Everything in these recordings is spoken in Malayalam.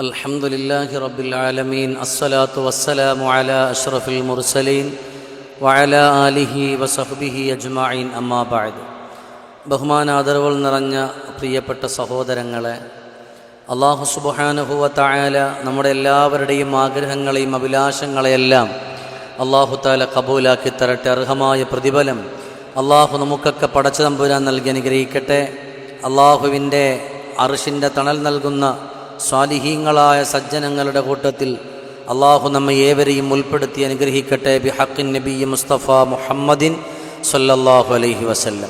الحمد لله رب العالمين الصلاة والسلام على أشرف المرسلين وعلى آله وصحبه أجمعين أما بعد ബഹുമാനാദരവുകൾ നിറഞ്ഞ പ്രിയപ്പെട്ട സഹോദരങ്ങളെ അള്ളാഹു സുബാനുഹുവ തായാല നമ്മുടെ എല്ലാവരുടെയും ആഗ്രഹങ്ങളെയും അഭിലാഷങ്ങളെയെല്ലാം അള്ളാഹു താല കബൂലാക്കി തരട്ടെ അർഹമായ പ്രതിഫലം അള്ളാഹു നമുക്കൊക്കെ പടച്ചു തമ്പുരാൻ നൽകി അനുഗ്രഹിക്കട്ടെ അള്ളാഹുവിൻ്റെ അറിഷിൻ്റെ തണൽ നൽകുന്ന സ്വാലിഹീങ്ങളായ സജ്ജനങ്ങളുടെ കൂട്ടത്തിൽ അള്ളാഹു നമ്മെ ഏവരെയും ഉൾപ്പെടുത്തി അനുഗ്രഹിക്കട്ടെ. ബിഹക്കിൻ നബി മുസ്തഫ മുഹമ്മദിൻ സല്ലല്ലാഹു അലൈഹി വസല്ലം.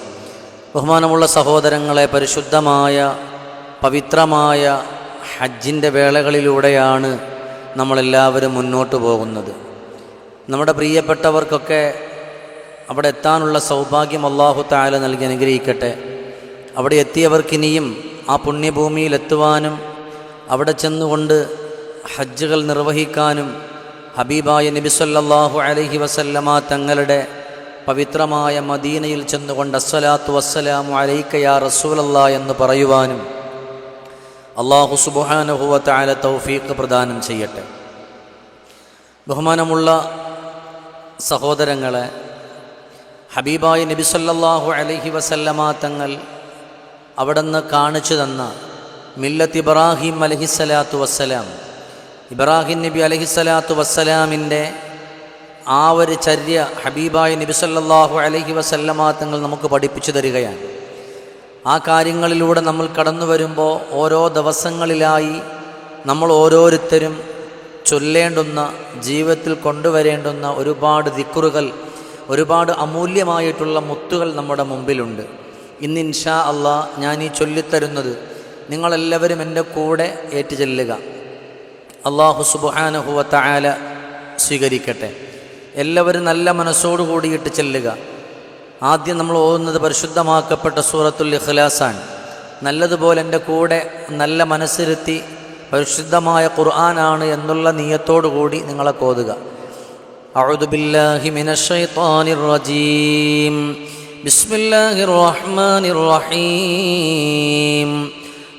ബഹുമാനമുള്ള സഹോദരങ്ങളെ പരിശുദ്ധമായ പവിത്രമായ ഹജ്ജിന്റെ വേളകളിലൂടെയാണ് നമ്മളെല്ലാവരും മുന്നോട്ട് പോകുന്നത്. നമ്മുടെ പ്രിയപ്പെട്ടവർക്കൊക്കെ അവിടെ എത്താനുള്ള സൗഭാഗ്യം അള്ളാഹു താല നൽകി അനുഗ്രഹിക്കട്ടെ. അവിടെ എത്തിയവർക്കിനിയും ആ പുണ്യഭൂമിയിൽ എത്തുവാനും അവിടെ ചെന്നുകൊണ്ട് ഹജ്ജുകൾ നിർവഹിക്കാനും ഹബീബായ നബി നബിസല്ലാഹു അലഹി വസല്ലമ തങ്ങളുടെ പവിത്രമായ മദീനയിൽ ചെന്നുകൊണ്ട് അസ്സലാത്തു വസ്സലാമു അലൈക്കയാ റസൂലല്ല എന്ന് പറയുവാനും അള്ളാഹു സുബാനുഹുവ താല തൗഫീഖ് പ്രദാനം ചെയ്യട്ടെ. ബഹുമാനമുള്ള സഹോദരങ്ങളെ ഹബീബായ നബി സല്ലല്ലാഹു അലൈഹി വസല്ലമ തങ്ങൾ നിന്ന് കാണിച്ചു തന്ന മില്ലത്ത് ഇബ്രാഹിം അലഹിസ്സലാത്തു വസ്സലാം. ഇബ്രാഹിം നബി അലഹിസ്സലാത്തു വസ്സലാമിന്റെ ആ ഒരു ചര്യ ഹബീബായ നബി സല്ലാഹു അലഹി വസല്ലമ തങ്ങൾ നമുക്ക് പഠിപ്പിച്ചു തരികയാണ്. ആ കാര്യങ്ങളിലൂടെ നമ്മൾ കടന്നു വരുമ്പോൾ ഓരോ ദിവസങ്ങളിലായി നമ്മൾ ഓരോരുത്തരും ചൊല്ലേണ്ടുന്ന ജീവിതത്തിൽ കൊണ്ടുവരേണ്ടുന്ന ഒരുപാട് ദിക്കുറുകൾ ഒരുപാട് അമൂല്യമായിട്ടുള്ള മുത്തുകൾ നമ്മുടെ മുമ്പിലുണ്ട്. ഇന്ന് ഇൻഷാ അള്ളാ ഞാൻ ഈ ചൊല്ലിത്തരുന്നത് നിങ്ങളെല്ലാവരും എൻ്റെ കൂടെ ഏറ്റു ചെല്ലുക അള്ളാഹു സുബാനഹുവത്ത ആല സ്വീകരിക്കട്ടെ എല്ലാവരും നല്ല മനസ്സോടു കൂടിയിട്ട് ചെല്ലുക ആദ്യം നമ്മൾ ഓതുന്നത് പരിശുദ്ധമാക്കപ്പെട്ട സൂറത്തുൽ ഇഖ്ലാസാണ് നല്ലതുപോലെ എൻ്റെ കൂടെ നല്ല മനസ്സിരുത്തി പരിശുദ്ധമായ ഖുർആനാണ് എന്നുള്ള നീയത്തോടു കൂടി നിങ്ങളെ കോതുക أعوذ بالله من الشيطان الرجيم بسم الله الرحمن الرحيم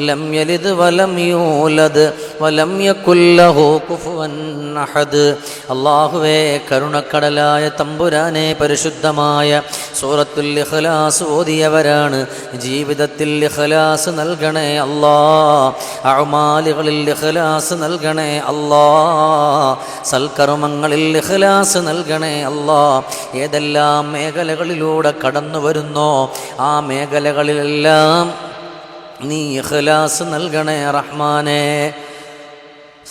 لم يلد ولم يولد ولم يكن له كفوا أحد അള്ളാഹുവേ കരുണക്കടലായ തമ്പുരാനെ പരിശുദ്ധമായ സൂറത്തുൽ ഇഖ്ലാസ് ഓതിയവരാണ് ജീവിതത്തിൽ ഇഖ്ലാസ് നൽകണേ അല്ലാ അമാലുകളിൽ ഇഖ്ലാസ് നൽകണേ അല്ലാ സൽക്കർമ്മങ്ങളിൽ ഇഖ്ലാസ് നൽകണേ അല്ലാ ഏതെല്ലാം മേഖലകളിലൂടെ കടന്നു വരുന്നോ ആ മേഖലകളിലെല്ലാം നീ ഇഖ്ലാസ് നൽകണേ റഹ്മാനെ.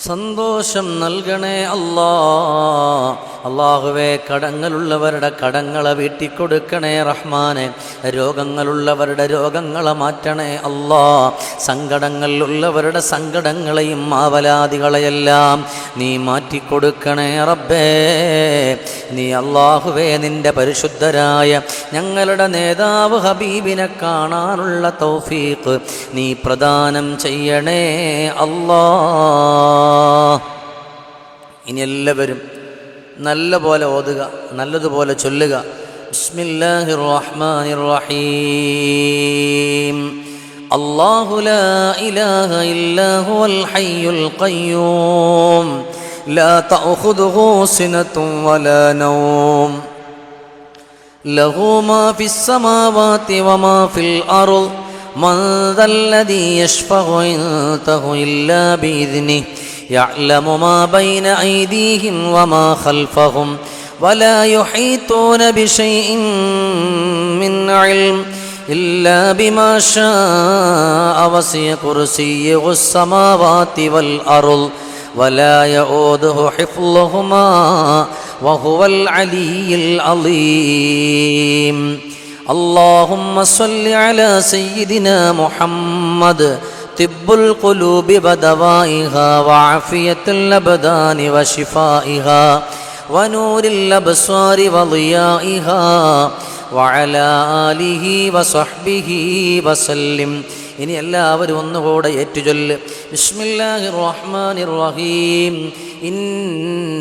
സന്തോഷം നൽകണേ അല്ലാ. അള്ളാഹുവെ കടങ്ങളുള്ളവരുടെ കടങ്ങളെ വീട്ടിക്കൊടുക്കണേ റഹ്മാനെ. രോഗങ്ങളുള്ളവരുടെ രോഗങ്ങളെ മാറ്റണേ അല്ലാ. സങ്കടങ്ങളിലുള്ളവരുടെ സങ്കടങ്ങളെയും ആവലാദികളെയെല്ലാം നീ മാറ്റിക്കൊടുക്കണേ റബ്ബേ. നീ അള്ളാഹുവേ നിന്റെ പരിശുദ്ധരായ ഞങ്ങളുടെ നേതാവ് ഹബീബിനെ കാണാനുള്ള തൗഫീഖ് നീ പ്രദാനം ചെയ്യണേ അല്ലാ. ഇനി എല്ലാവരും നല്ല പോലെ ഓതുക നല്ലതുപോലെ ചൊല്ലുക ബിസ്മില്ലാഹിർ റഹ്മാനിർ റഹീം അല്ലാഹു ലാ ഇലാഹ ഇല്ലാ ഹുവൽ ഹയ്യുൽ ഖയ്യൂം ലാ തഅഖുദുഹു സിനത്തും വലാ നൗം ലഹു മാ ഫിസ് സമാവാതി വമാ ഫിൽ അർദ് മൻ ദല്ലദീ യശ്ഫഉ ഇൻതഹു ഇല്ലാ ബിഇദ്നിഹി يعلم ما بين أيديهم وما خلفهم ولا يحيطون بشيء من علم إلا بما شاء وسع كرسيه السماوات والأرض ولا يؤوده حفظهما وهو العلي العظيم. اللهم صل على سيدنا محمد طب القلوب ودوائها وعافية الأبدان وشفائها ونور الأبصار وضيائها وعلى آله وصحبه وسلم ഇനി എല്ലാവരും ഒന്നുകൂടെ ഏറ്റുചൊല്ല് ബിസ്മില്ലാഹി റഹ്മാനിർ റഹീം ഇന്നാ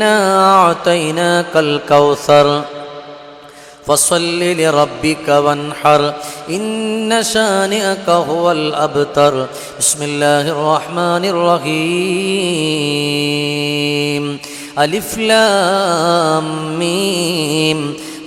إنا أعطيناك الكوثر. فصل لربك وانحر. إن شانئك هو الأبتر. بسم الله الرحمن الرحيم. ألف لام ميم.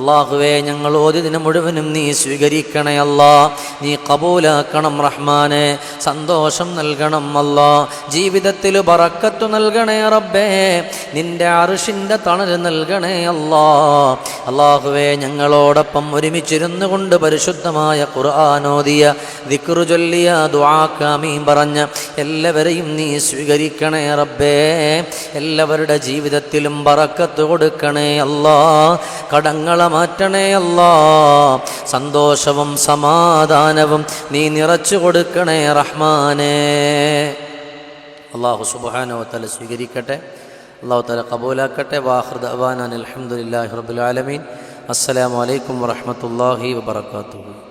അള്ളാഹുവേ ഞങ്ങൾ ഓതിദിന മുഴുവനും നീ സ്വീകരിക്കണേ അല്ലാ. നീ കബൂലാക്കണം റഹ്മാനെ. സന്തോഷം നൽകണം അല്ലാ. ജീവിതത്തിൽ പറക്കത്തു നൽകണേ റബ്ബേ. നിന്റെ അറിഷിന്റെ തണൽ നൽകണേ അല്ലാ. അള്ളാഹുവേ ഞങ്ങളോടൊപ്പം ഒരുമിച്ചിരുന്നു കൊണ്ട് പരിശുദ്ധമായ ഖുർആാനോദിയ ദിക്റു ചൊല്ലിയ ദുആക്കാമീം പറഞ്ഞ എല്ലാവരെയും നീ സ്വീകരിക്കണേ റബ്ബേ. എല്ലാവരുടെ ജീവിതത്തിലും ബറക്കത്ത് കൊടുക്കണേ അല്ലാ. കടങ്ങളെ മാറ്റണേ അല്ലാ. സന്തോഷവും സമാധാനവും നീ നിറച്ചു കൊടുക്കണേ റഹ്മാനേ. അള്ളാഹു സുബാനോത്തല തല സ്വീകരിക്കട്ടെ. അള്ളാഹു തല കബൂലാക്കട്ടെ. വാഹൃദ് അബാനാൻ അലഹമുല്ലാഹി റബുലാലമീൻ അസ്സലാമലൈക്കും വറഹമത്തല്ലാഹി വബർക്കാത്തു